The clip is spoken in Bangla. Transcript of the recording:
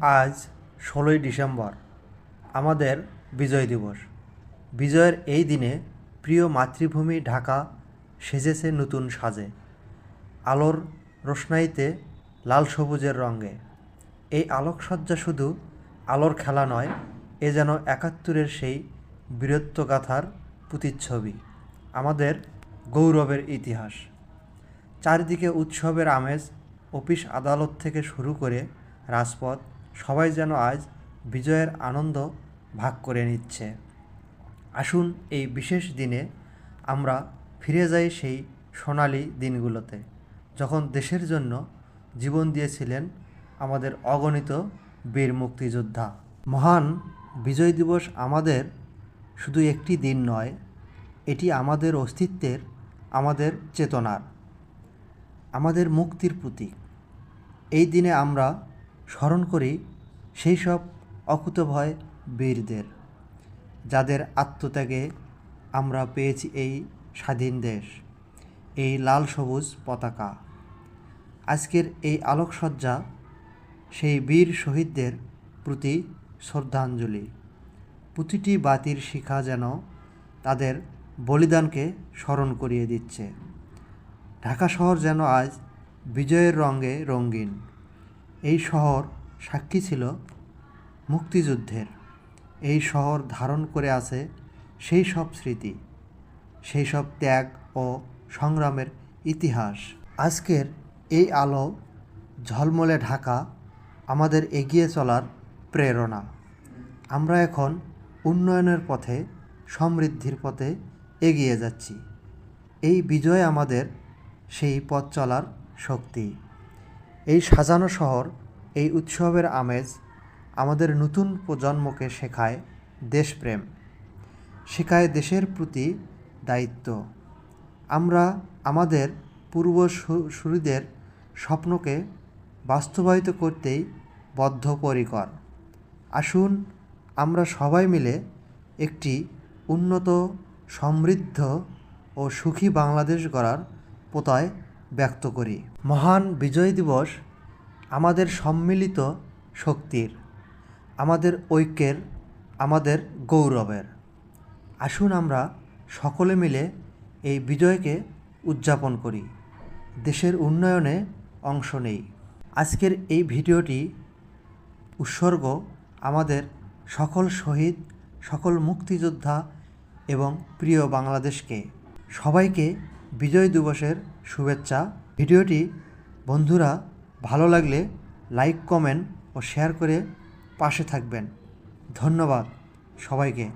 আজ ষোলোই ডিসেম্বর, আমাদের বিজয় দিবস। বিজয়ের এই দিনে প্রিয় মাতৃভূমি ঢাকা সেজেছে নতুন সাজে। আলোর রোশনাইতে লাল সবুজের রঙে। এই আলোকসজ্জা শুধু আলোর খেলা নয়, এ যেন একাত্তরের সেই বীরত্বগাথার প্রতিচ্ছবি, আমাদের গৌরবের ইতিহাস। চারিদিকে উৎসবের আমেজ অফিস আদালত থেকে শুরু করে রাজপথ সবাই যেন আজ বিজয়ের আনন্দ ভাগ করে নিচ্ছে। আসুন এই বিশেষ দিনে আমরা ফিরে যাই সেই সোনালি দিনগুলোতে, যখন দেশের জন্য জীবন দিয়েছিলেন আমাদের অগণিত বীর মুক্তিযোদ্ধা। মহান বিজয় দিবস আমাদের শুধু একটি দিন নয়, এটি আমাদের অস্তিত্বের, আমাদের চেতনার, আমাদের মুক্তির প্রতীক। এই দিনে আমরা স্মরণ করি সেই সব অকুতভয় বীরদের, যাদের আত্মত্যাগে আমরা পেয়েছি এই স্বাধীন দেশ, এই লাল সবুজ পতাকা। আজকের এই আলোকসজ্জা সেই বীর শহীদদের প্রতি শ্রদ্ধাঞ্জলি। প্রতিটি বাতির শিখা যেন তাদের বলিদানকে স্মরণ করিয়ে দিচ্ছে। ঢাকা শহর যেন আজ বিজয়ের রঙে রঙিন। এই শহর সাক্ষী ছিল মুক্তিযুদ্ধের। এই শহর ধারণ করে আছে সেই সব স্মৃতি, সেই সব ত্যাগ ও সংগ্রামের ইতিহাস। আজকের এই আলো ঝলমলে ঢাকা আমাদের এগিয়ে চলার প্রেরণা। আমরা এখন উন্নয়নের পথে, সমৃদ্ধির পথে এগিয়ে যাচ্ছি। এই বিজয় আমাদের সেই পথ চলার শক্তি। এই সাজানো শহর, এই উৎসবের আমেজ আমাদের নতুন প্রজন্মকে শেখায় দেশপ্রেম। শেখায় দেশের প্রতি দায়িত্ব। আমরা আমাদের পূর্বসূরিদের স্বপ্নকে বাস্তবায়িত করতেই বদ্ধপরিকর। আসুন আমরা সবাই মিলে একটি উন্নত, সমৃদ্ধ ও সুখী বাংলাদেশ গড়ার প্রত্যয় ব্যক্ত করি। মহান বিজয় দিবস আমাদের সম্মিলিত শক্তির, আমাদের ঐক্যের, আমাদের গৌরবের। আসুন আমরা সকলে মিলে এই বিজয়কে উদযাপন করি। দেশের উন্নয়নে অংশ নেই। আজকের এই ভিডিওটি উৎসর্গ আমাদের সকল শহীদ, সকল মুক্তিযোদ্ধা এবং প্রিয় বাংলাদেশকে। সবাইকে বিজয় দিবসের শুভেচ্ছা। ভিডিওটি বন্ধুরা ভালো লাগলে লাইক, কমেন্ট ও শেয়ার করে পাশে থাকবেন। ধন্যবাদ সবাইকে।